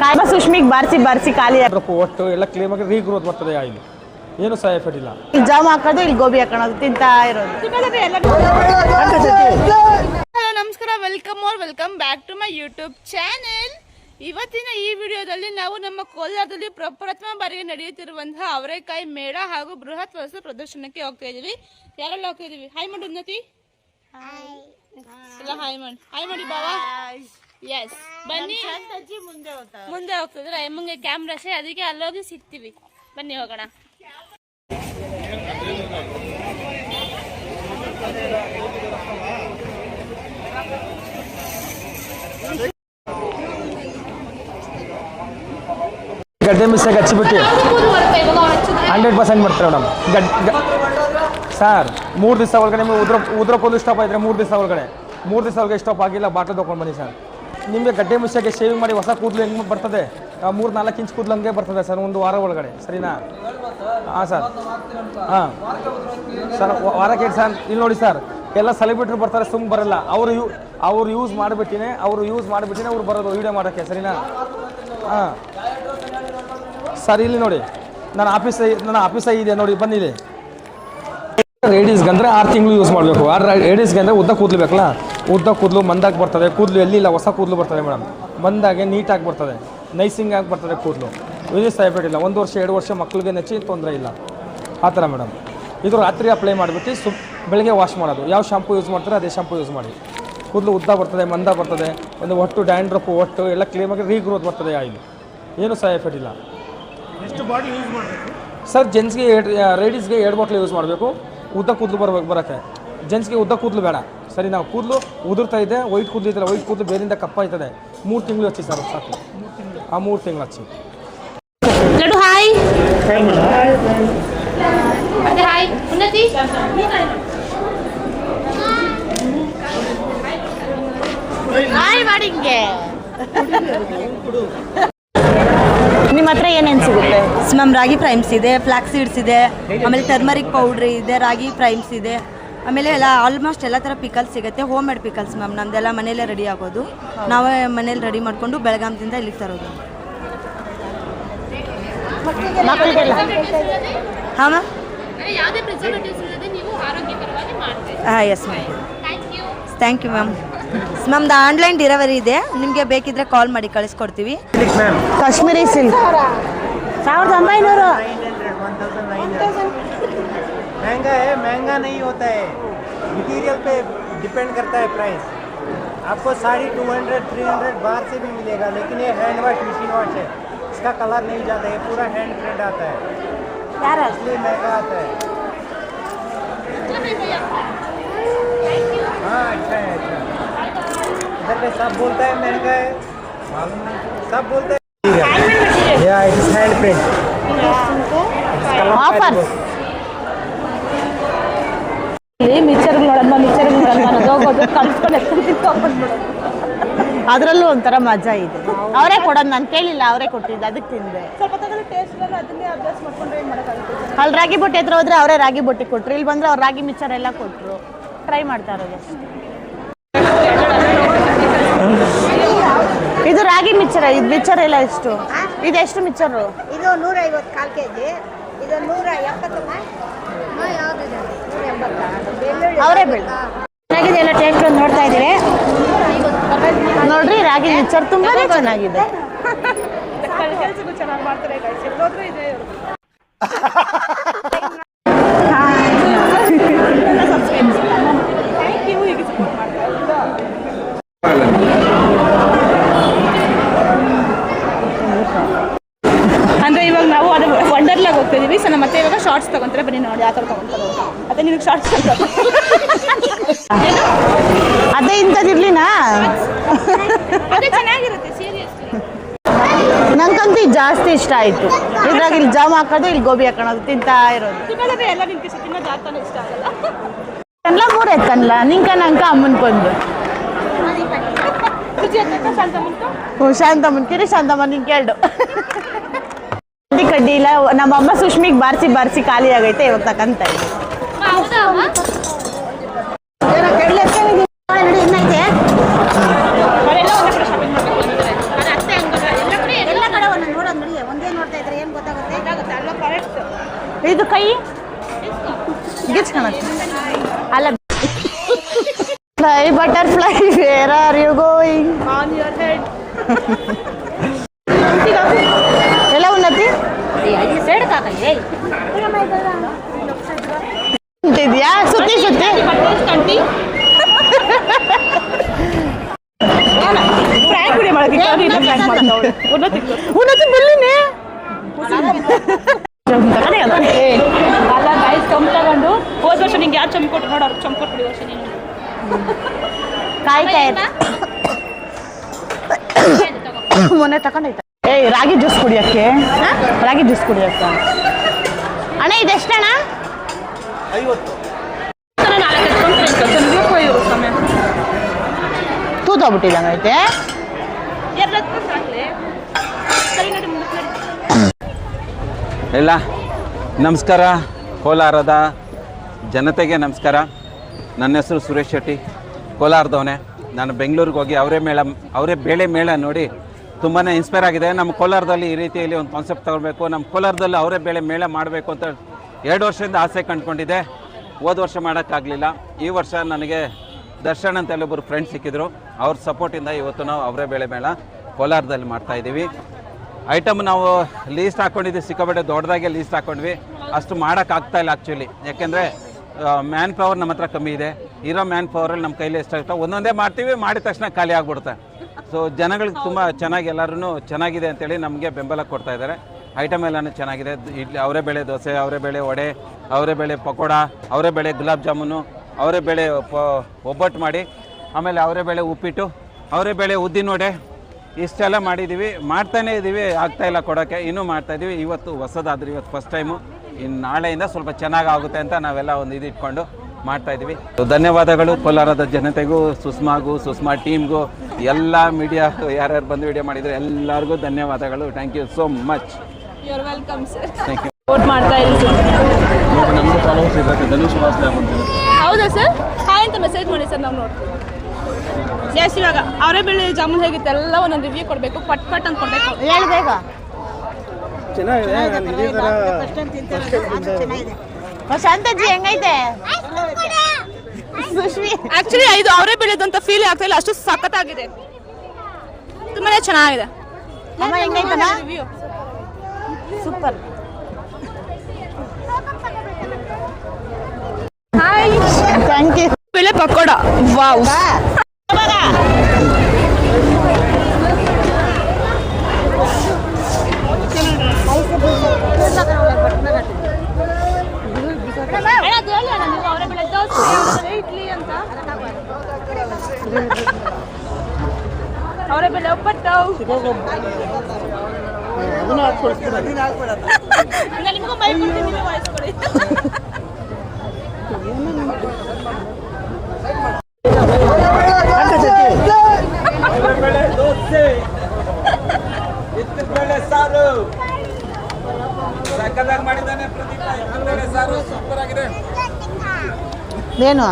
ಕಾಯ್ಮ ಸುಷ್ಮಿಗ್ ಬಾರಿಸಿ ಬಾರಿಸಿ ಖಾಲಿ ಡ್ರಪ್ ಒಟ್ಟು ಎಲ್ಲ ಆಗಿ ರೀಗ್ರೋತ್ ಬರ್ತದೆ ಆಯಿಲ್ ಏನು ಸಹ ಎಫೆಕ್ಟ್ ಇಲ್ಲ. ಇಲ್ಲಿ ಜಾಮ್ ಹಾಕೋದು ಇಲ್ಲಿ ಗೋಬಿ ಹಾಕೋದು ತಿಂತಾ ಇರೋದು. ಹಲೋ ನಮಸ್ಕಾರ welcome are welcome back to my YouTube channel ಇವತ್ತಿನ ಈ ವಿಡಿಯೋದಲ್ಲಿ ನಾವು ನಮ್ಮ ಕೋಲಾರದಲ್ಲಿ ಪ್ರಪ್ರಥಮ ಬಾರಿಗೆ ನಡೆಯುತ್ತಿರುವಂತಹ ಅವರೆಕಾಯಿ ಮೇಳ ಹಾಗೂ ಬೃಹತ್ ವಸ್ತು ಪ್ರದರ್ಶನಕ್ಕೆ ಹೋಗ್ತಾ ಇದೀವಿ. ಯಾರೆಲ್ಲ ಹೋಗ್ತಾ ಇದೀವಿ? ಹಾಯ್ ಮಾಡಿ ಉನ್ನತಿ? ಎಲ್ಲ ಹಾಯ್ ಮಾಡಿ ಹಾಯ್ ಮಾಡಿ ಬಾವಾ. ಎಸ್ ಬನ್ನಿ. ಮುಂದೆ ಹೋಗ್ತಿದ್ರೆ ಕ್ಯಾಮ್ರಾ ಸೇ ಅದಕ್ಕೆ ಅಲ್ಲೋಗಿ ಸಿಗ್ತೀವಿ. ಬನ್ನಿ ಹೋಗೋಣ. ಗಡ್ಡೆ ಮಿಸ್ಸಾಗಿ ಹಚ್ಚಿಬಿಟ್ಟು ಹಂಡ್ರೆಡ್ ಪರ್ಸೆಂಟ್ ಮಾಡ್ತಾರೆ ಮೇಡಮ್. ಗಡ್ ಸರ್ ಮೂರು ದಿವಸ ಒಳಗಡೆ ನಿಮಗೆ ಉದ್ರ ಉದ್ರ ಕೂದಲು ಸ್ಟಾಪ್ ಆಯಿದ್ರೆ ಮೂರು ದಿವಸ ಒಳಗಡೆ. ಮೂರು ದಿವಸ ಒಳಗೆ ಸ್ಟಾಪ್ ಆಗಿಲ್ಲ ಬಾಟ್ಲು ತೊಗೊಂಡು ಬನ್ನಿ ಸರ್. ನಿಮಗೆ ಗಡ್ಡೆ ಮಿಸ್ಸಾಗೆ ಶೇವಿಂಗ್ ಮಾಡಿ ಹೊಸ ಕೂದಲು ಹೆಂಗೆ ಬರ್ತದೆ? ಮೂರು ನಾಲ್ಕು ಇಂಚ್ ಕೂದಲು ಹಂಗೆ ಬರ್ತದೆ ಸರ್, ಒಂದು ವಾರ ಒಳಗಡೆ, ಸರಿನಾ? ಹಾಂ ಸರ್. ಹಾಂ. ಸರ್ ವಾರಕ್ಕೆ ಸರ್ ಇಲ್ಲಿ ನೋಡಿ ಸರ್, ಎಲ್ಲ ಸೆಲೆಬ್ರಿಟ್ರು ಬರ್ತಾರೆ ಸುಮ್ಮನೆ ಬರಲ್ಲ. ಅವರು ಯೂ ಅವ್ರು ಯೂಸ್ ಮಾಡಿಬಿಟ್ಟಿನೇ, ಅವರು ಯೂಸ್ ಮಾಡಿಬಿಟ್ಟಿನೇ ಅವ್ರು ಬರೋದು ವೀಡಿಯೋ ಮಾಡೋಕ್ಕೆ, ಸರಿನಾ? ಹಾಂ. ಸರ್, ಇಲ್ಲಿ ನೋಡಿ, ನನ್ನ ಆಫೀಸ್ ನನ್ನ ಆಫೀಸ್ ಇದೆ, ನೋಡಿ ಬನ್ನಿಲ್ಲಿ ಲೇಡೀಸ್ಗೆ ಅಂದರೆ ಆರು ತಿಂಗಳು ಯೂಸ್ ಮಾಡಬೇಕು. ಆರು ಲೇಡೀಸ್ಗೆ ಅಂದರೆ ಉದ್ದ ಕೂದಲು ಬೇಕಲ್ಲ? ಉದ್ದ ಕೂದಲು ಮಂದಾಗಿ ಬರ್ತದೆ. ಕೂದಲು ಎಲ್ಲಿಲ್ಲ? ಹೊಸ ಕೂದಲು ಬರ್ತದೆ ಮೇಡಮ್. ಬಂದಾಗೆ ನೀಟಾಗಿ ಬರ್ತದೆ. ನೈಸಿಂಗ್ ಆಗಿ ಬರ್ತದೆ ಕೂದಲು. ಇದು ಸೈಡ್ ಇಲ್ಲ. ಒಂದು ವರ್ಷ ಎರಡು ವರ್ಷ ಮಕ್ಕಳಿಗೆ ನೆಚ್ಚಿ ತೊಂದರೆ ಇಲ್ಲ. ಆ ಥರ ಮೇಡಮ್. ಇದು ರಾತ್ರಿ ಅಪ್ಲೈ ಮಾಡಿಬಿಟ್ಟು ಸು ಬೆಳಗ್ಗೆ ವಾಶ್ ಮಾಡೋದು. ಯಾವ ಶಾಂಪು ಯೂಸ್ ಮಾಡ್ತಾರೆ ಅದೇ ಶಾಂಪು ಯೂಸ್ ಮಾಡಿ. ಕೂದಲು ಉದ್ದ ಬರ್ತದೆ ಮಂದ ಬರ್ತದೆ. ಒಂದು ಒಟ್ಟು ಡ್ಯಾಂಡ್ರಪ್ಪು ಒಟ್ಟು ಎಲ್ಲ ಕ್ಲೀನಾಗಿ ರೀಗ್ರೋತ್ ಬರ್ತದೆ ಆಯಿಲ್ ಏನು ಸಹ ಎಫೆಕ್ಟ್ ಇಲ್ಲ ಸರ್ ಜೆಂಟ್ಸ್ಗೆ ಲೇಡೀಸ್ಗೆ ಎರಡು ಬಾಟ್ಲು ಯೂಸ್ ಮಾಡಬೇಕು. ಉದ್ದ ಕೂದಲು ಬರ್ಬೇಕು ಬರೋಕ್ಕೆ ಜೆಂಟ್ಸ್ಗೆ ಉದ್ದ ಕೂದಲು ಬೇಡ. ಸರಿ ನಾವು ಕೂದಲು ಉದುರ್ತಾ ಇದೆ ವೈಟ್ ಕೂದಲು ಇದೆ ವೈಟ್ ಕೂದಲು ಬೇರಿಂದ ಕಪ್ಪ ಇದೆ ಮೂರು ತಿಂಗಳು ಹಚ್ಚಿ ಸರ್ ಸಾಕು. ಆ ಮೂರು ತಿಂಗಳು ಹಚ್ಚಿ. ಲಡ್ಡು ಹಾಯ್. ಮತ್ತೆ ಹಾಯ್. ಉನ್ನತಿ ಹಾಯ್ ಮಾಡಿ ಹಿಂಗೆ. ನಿಮ್ಮ ಹತ್ರ ಏನೇನು ಸಿಗುತ್ತೆ? ಮ್ಯಾಮ್ ರಾಗಿ ಪ್ರೈಮ್ಸ್ ಇದೆ ಫ್ಲಾಕ್ಸ್ ಸೀಡ್ಸ್ ಇದೆ ಆಮೇಲೆ ಟರ್ಮರಿಕ್ ಪೌಡ್ರ್ ಇದೆ ರಾಗಿ ಪ್ರೈಮ್ಸ್ ಇದೆ. ಆಮೇಲೆ ಎಲ್ಲ ಆಲ್ಮೋಸ್ಟ್ ಎಲ್ಲ ಥರ ಪಿಕಲ್ಸ್ ಸಿಗುತ್ತೆ. ಹೋಮ್ ಮೇಡ್ ಪಿಕಲ್ಸ್ ಮ್ಯಾಮ್ ನಮ್ದೆಲ್ಲ ಮನೆಯಲ್ಲೇ ರೆಡಿ ಆಗೋದು. ನಾವೇ ಮನೇಲಿ ರೆಡಿ ಮಾಡಿಕೊಂಡು ಬೆಳಗಾಮದಿಂದ ಇಲ್ಲಿಗೆ ತರೋದು. ಹಾಂ ಮ್ಯಾಮ್ ಹಾಂ yes ma'am thank you thank you ma'am ನಮ್ದು ಆನ್ಲೈನ್ ಡಿಲವರಿ ಇದೆ. ನಿಮಗೆ ಬೇಕಿದ್ರೆ ಕಾಲ್ ಮಾಡಿ ಕಳಿಸ್ಕೊಡ್ತೀವಿ. ಕಾಶ್ಮೀರಿ ಸಿಲ್ಕ್ ಸಾವಿರದ ಒಂಬೈನೂರು. महँगा है महँगा नहीं होता है। मटीरियल पे डिपेंड करता है प्राइस आपको साड़ी 200 300 बार से भी मिलेगा लेकिन ये हैंड वॉश मशीन वॉश है। इसका कलर नहीं जाता है पूरा हैंड प्रिंट आता है। इसलिए महँगा आता है। हाँ अच्छा है अच्छा इधर पे सब बोलता है महँगा है। सब बोलते हैं। Ya it is hand print offer ಇಲ್ಲಿ ಮಿಕ್ಸರ್ ನೋಡಮ್ಮ ಮಿಕ್ಸರ್ ನೋಡಮ್ಮ ಅನ್ನೋದು ಹೋಗೋದು ಕಲ್ಸ್ಕೊಂಡು ಎತ್ಕೊಂಡು ತಿನ್ಕೊಂಡ್ಬಿಡ್ಬಿಡು ಅದರಲ್ಲೂ ಒಂಥರ ಮಜಾ ಇದೆ. ಅವರೇ ಕೊಡೋದು ನಾನು ಕೇಳಿಲ್ಲ ಅವರೇ ಕೊಟ್ಟಿದ್ದ ಅದಕ್ಕೆ ತಿಂದೆ. ಅಲ್ಲಿ ರಾಗಿ ಬೊಟ್ಟಿ ಹತ್ರ ಹೋದ್ರೆ ಅವರೇ ರಾಗಿ ಬೊಟ್ಟಿ ಕೊಟ್ರು. ಇಲ್ಲಿ ಬಂದ್ರೆ ಅವ್ರು ರಾಗಿ ಮಿಕ್ಸರ್ ಎಲ್ಲ ಕೊಟ್ರು. ಟ್ರೈ ಮಾಡ್ತಾ ಇರೋದು ಇದು ರಾಗಿ ಮಿಕ್ಸರ್ ಇದು ಮಿಕ್ಸರ್ ಎಲ್ಲ ಎಷ್ಟು? ಇದು ಎಷ್ಟು ಮಿಕ್ಸರು? ಇದು ನೂರ ಐವತ್ತು ಕಾಲು ಕೆ ಜಿ ಇದು ನೂರ ಎಪ್ಪತ್ತು ಅವರೇ ಬೆಳೆ ಚೆನ್ನಾಗಿದೆ ಎಲ್ಲ ಟೇಸ್ಟ್ ನೋಡ್ತಾ ಇದ್ದೀವಿ ನೋಡ್ರಿ ರಾಗಿ ಮಿಕ್ಸರ್ ತುಂಬಾನೇ ಚೆನ್ನಾಗಿದೆ. ಅಂದ್ರೆ ಇವಾಗ ನಾವು ಅದು ವಂಡರ್ಲಾಗ್ ಹೋಗ್ತಿದೀವಿ ಸೊ ನಮ್ಮ ಮತ್ತೆ ಇವಾಗ ಶಾರ್ಟ್ಸ್ ತಗೊಂತಾರೆ. ಬನ್ನಿ ನೋಡಿ ಯಾವ ಥರ ಅದೇ ನಂಗಂತೂ ಇದು ಜಾಸ್ತಿ ಇಷ್ಟ ಆಯ್ತು. ಇದ್ರಾಗ ಇಲ್ಲಿ ಜಾಮ್ ಹಾಕೋದು ಇಲ್ಲಿ ಗೋಬಿ ಹಾಕೋದು ತಿಂತಾ ಇರೋದು. ತಿನ್ನೋದೇ ಎಲ್ಲ ನಿನ್ಗೆ ಇಷ್ಟ ಇಷ್ಟ ಆಗಲ್ಲ. ಎಲ್ಲ ಮೂರೇ ತನ್ಲ ನಿಂಕ ನಂಕ ಅಮ್ಮನ್ ಕೊಂದು. ಹ್ಞೂ ಶಾಂತಮ್ಮನ್ ಕಿರಿ ಶಾಂತಮ್ಮ ನಿಂಗೆ ಎರಡು ಕಡ್ಡಿ ಇಲ್ಲ ನಮ್ಮ ಅಮ್ಮ ಸುಷ್ಮಿಗೆ ಬಾರಿಸಿ ಬಾರಿಸಿ ಖಾಲಿ ಆಗೈತೆ ಇವಾಗ ತಕಂತ ಇದು ಕೈ ಗಿಚ್ಕೊಳಕ್ಕೆ ಅಲ್ಲ fly butterfly where are you going on your head Unnathi ಬಲ್ಲಿನೇ ಅಲ್ಲ. ಗೈಸ್ ಚಂಪ್ ತಗೊಂಡು ಹೋದ ವರ್ಷ ನಿಂಗೆ ಯಾರು ಚಮ್ ಕೊಟ್ಟು ನೋಡು ಕೊಟ್ಬಿಡಿ ವರ್ಷ ನೀನು. ಕಾಯ್ತಾ. ಮೊನ್ನೆ ತಗೊಂಡೈತ ಏಯ್ ರಾಗಿ ಜ್ಯೂಸ್ ಕುಡಿಯಕ್ಕೆ? ರಾಗಿ ಜ್ಯೂಸ್ ಕುಡಿಯಕ್ಕ? ಅಣ್ಣ ಇದೆಷ್ಟಣ್ಣ ತೂತೋಗ್ಬಿಟ್ಟಿದಂಗೈತೆ ಎರಡು ಸಾಕ್ಲೆ ಸರಿ ನೋಡಿ ಮುಂದಕ್ಕೆ ನಡಿ. ಎಲ್ಲ, ನಮಸ್ಕಾರ, ಕೋಲಾರದ ಜನತೆಗೆ ನಮಸ್ಕಾರ. ನನ್ನ ಹೆಸರು ಸುರೇಶ್ ಶೆಟ್ಟಿ, ಕೋಲಾರದವನೇ. ನಾನು ಬೆಂಗಳೂರಿಗೆ ಹೋಗಿ ಅವರೇ ಮೇಳ, ಅವರೇ ಬೇಳೆ ಮೇಳ ನೋಡಿ ತುಂಬಾ ಇನ್ಸ್ಪೈರ್ ಆಗಿದೆ. ನಮ್ಮ ಕೋಲಾರದಲ್ಲಿ ಈ ರೀತಿಯಲ್ಲಿ ಒಂದು ಕಾನ್ಸೆಪ್ಟ್ ತಗೊಳ್ಬೇಕು. ನಮ್ಮ ಕೋಲಾರದಲ್ಲಿ ಅವರೇ ಬೇಳೆ ಮೇಳ ಮಾಡಬೇಕು ಅಂತ ಎರಡು ವರ್ಷದಿಂದ ಆಸೆ ಕಂಡುಕೊಂಡಿದ್ದೆ ಹೋದ ವರ್ಷ ಮಾಡೋಕ್ಕಾಗಲಿಲ್ಲ. ಈ ವರ್ಷ ನನಗೆ ದರ್ಶನ್ ಅಂತ ಒಬ್ಬರು ಫ್ರೆಂಡ್ಸ್ ಸಿಕ್ಕಿದ್ರು. ಅವ್ರ ಸಪೋರ್ಟಿಂದ ಇವತ್ತು ನಾವು ಅವರೇ ಬೇಳೆ ಮೇಳ ಕೋಲಾರದಲ್ಲಿ ಮಾಡ್ತಾಯಿದ್ದೀವಿ ಐಟಮ್ ನಾವು ಲೀಸ್ಟ್ ಹಾಕ್ಕೊಂಡಿದ್ವಿ ಸಿಕ್ಕಾಪಟ್ಟೆ ದೊಡ್ಡದಾಗೆ ಲೀಸ್ಟ್ ಹಾಕ್ಕೊಂಡ್ವಿ ಅಷ್ಟು ಮಾಡೋಕ್ಕಾಗ್ತಾ ಇಲ್ಲ ಆ್ಯಕ್ಚುಲಿ ಯಾಕೆಂದರೆ ಮ್ಯಾನ್ ಪವರ್ ನಮ್ಮ ಹತ್ರ ಕಮ್ಮಿ ಇದೆ. ಇರೋ ಮ್ಯಾನ್ ಪವರಲ್ಲಿ ನಮ್ಮ ಕೈಲಿ ಆಗುತ್ತೆ ಒಂದೊಂದೇ ಮಾಡ್ತೀವಿ, ಮಾಡಿದ ತಕ್ಷಣ ಖಾಲಿ ಆಗಿಬಿಡುತ್ತೆ. ಸೊ ಜನಗಳಿಗೆ ತುಂಬ ಚೆನ್ನಾಗಿ ಎಲ್ಲರೂ ಚೆನ್ನಾಗಿದೆ ಅಂತೇಳಿ ನಮಗೆ ಬೆಂಬಲ ಕೊಡ್ತಾ ಇದ್ದಾರೆ. ಐಟಮ್ ಎಲ್ಲನೂ ಚೆನ್ನಾಗಿದೆ. ಇಡ್ಲಿ, ಅವರೇ ಬೆಳೆ ದೋಸೆ, ಅವರೇ ಬೆಳೆ ವಡೆ, ಅವರೇ ಬೆಳೆ ಪಕೋಡ, ಅವರೇ ಬೆಳೆ ಗುಲಾಬ್ ಜಾಮೂನು, ಅವರೇ ಬೆಳೆ ಒಬ್ಬಟ್ಟು ಮಾಡಿ, ಆಮೇಲೆ ಅವರೇ ಬೆಳೆ ಉಪ್ಪಿಟ್ಟು, ಅವರೇ ಬೇಳೆ ಉದ್ದಿನ ವಡೆ ಇಷ್ಟೆಲ್ಲ ಮಾಡಿದ್ದೀವಿ. ಮಾಡ್ತಾನೇ ಇದ್ದೀವಿ ಆಗ್ತಾ ಇಲ್ಲ ಕೊಡೋಕ್ಕೆ ಇನ್ನೂ ಮಾಡ್ತಾ ಇದ್ದೀವಿ ಇವತ್ತು ಹೊಸದಾದ್ರೆ ಇವತ್ತು ಫಸ್ಟ್ ಟೈಮು ಇನ್ನು ನಾಳೆಯಿಂದ ಸ್ವಲ್ಪ ಚೆನ್ನಾಗಿ ಆಗುತ್ತೆ ಅಂತ ನಾವೆಲ್ಲ ಒಂದು ಇದು ಇಟ್ಕೊಂಡು ಮಾಡ್ತಾ ಇದ್ದೀವಿ ಧನ್ಯವಾದಗಳು ಕೋಲಾರದ ಜನತೆಗೂ ಸುಷ್ಮಾಗೂ ಸುಷ್ಮಾ ಟೀಮ್ಗೂ ಎಲ್ಲ ಮೀಡಿಯಾ ಯಾರ್ಯಾರು ಬಂದು ವಿಡಿಯೋ ಮಾಡಿದ್ರು ಎಲ್ಲರಿಗೂ ಧನ್ಯವಾದಗಳು. Thank you so much you welcome sir thank you support ಮಾಡ್ತಾ ಹೌದಾ ಸರ್ ಹಾಯ್ ಅಂತ ಮೆಸೇಜ್ ಮಾಡಿ ಸರ್ ನಾವು ನೋಡ್ತೀವಿ. ಎಸ್ ಇವಾಗ ಅವರೇ ಬೆಳೆ ಜಾಮೂನ್ ಹೇಗಿತ್ತು? ಎಲ್ಲ ಒಂದೊಂದು ರಿವ್ಯೂ ಕೊಡಬೇಕು ಪಟ್ ಪಟ್ ಅಂತ ಕೊಡಬೇಕು ಹೇಳು ಬೇಗ. ಶಾಂತಜ್ಜಿ ಹೆಂಗೈತೆ? ಆಕ್ಚುಲಿ ಇದು ಅವರೇ ಬೆಳೆದಂತ ಫೀಲ್ ಆಗ್ತಾ ಇಲ್ಲ. ಅಷ್ಟು ಸಖತ್ತಾಗಿದೆ. ತುಂಬಾನೇ ಚೆನ್ನಾಗಿದೆ. ಸೂಪರ್ ಹಾಯ್ ಥ್ಯಾಂಕ್ ಯು ಬೆಳೆ pakoda. Wow ಅವರೇ ಬೆಲೆ ಒಪ್ಪಟ್ಟು ನಿಮಗೂ ಬೈ ಕೊಡ್ತೀನಿ ನೀವು ವಹಿಸ್ಕೊಡಿ ಸಾರು. ಸಕ್ಕದಾಗ ಮಾಡಿದ್ದಾನೆ ಪ್ರದೀಪ. ಸಾರು ಸೂಪರ್ ಆಗಿದೆ. ಏನು?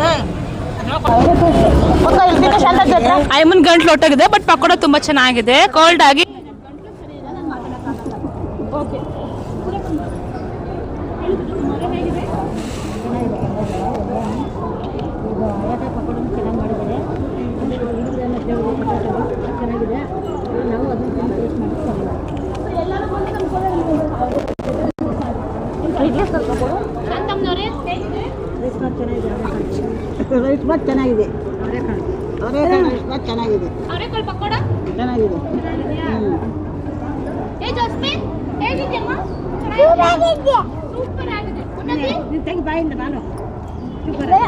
ಹ್ಮ್. ಐಮನ್ ಗಂಟ್ಲು ಒಟ್ಟಾಗಿದೆ ಬಟ್ ಪಕೋಡ ತುಂಬಾ ಚೆನ್ನಾಗಿದೆ. ಕೋಲ್ಡ್ ಆಗಿ ಚೆನ್ನಾಗಿದೆ. ಚೆನ್ನಾಗಿದೆ. ಅವರೆಕಾಳು ಪಕೋಡ ಚೆನ್ನಾಗಿದೆ. ಏ ಜಾಸ್ಮಿನ್ ಹೇಗಿದೆಯಮ್ಮ? ಸೂಪರ್ ಆಗಿದೆ ಉನ್ನತಿ ತೆಗಿ ಬಾಯಿಂದ ನಾನು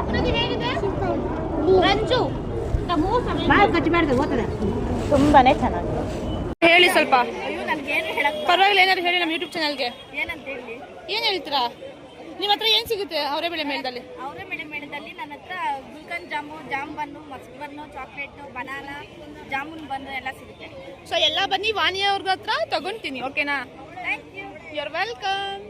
ಉನ್ನತಿ ಹೇಗಿದೆ? ರಂಜು ಕಚ್ಚಿ ಮಾಡಿದೆ ಓದ್ತದೆ. ತುಂಬಾನೇ ಚೆನ್ನಾಗಿದೆ. ಹೇಳಿ ಸ್ವಲ್ಪ. ಪರವಾಗಿಲ್ಲ ಏನಾದ್ರು ಹೇಳಿ ನಮ್ಮ ಯೂಟ್ಯೂಬ್ ಚಾನಲ್ಗೆ ಏನ್ ಹೇಳ್ತೀರಾ? ನಿಮ್ಮ ಹತ್ರ ಏನ್ ಸಿಗುತ್ತೆ ಅವರೇ ಬೆಳೆ ಮೇಳದಲ್ಲಿ? ಅವರೇ ಬೆಳೆ ಮೇಳದಲ್ಲಿ ನನ್ನ ಹತ್ರ gulkand jam jam bun maska bun chocolate banana jamun bun ಎಲ್ಲ ಸಿಗುತ್ತೆ. ಸೊ ಎಲ್ಲ ಬನ್ನಿ ವಾಣಿಯವ್ರ ಹತ್ರ ತಗೊಂತೀನಿ ಓಕೆನಾ thank you you are welcome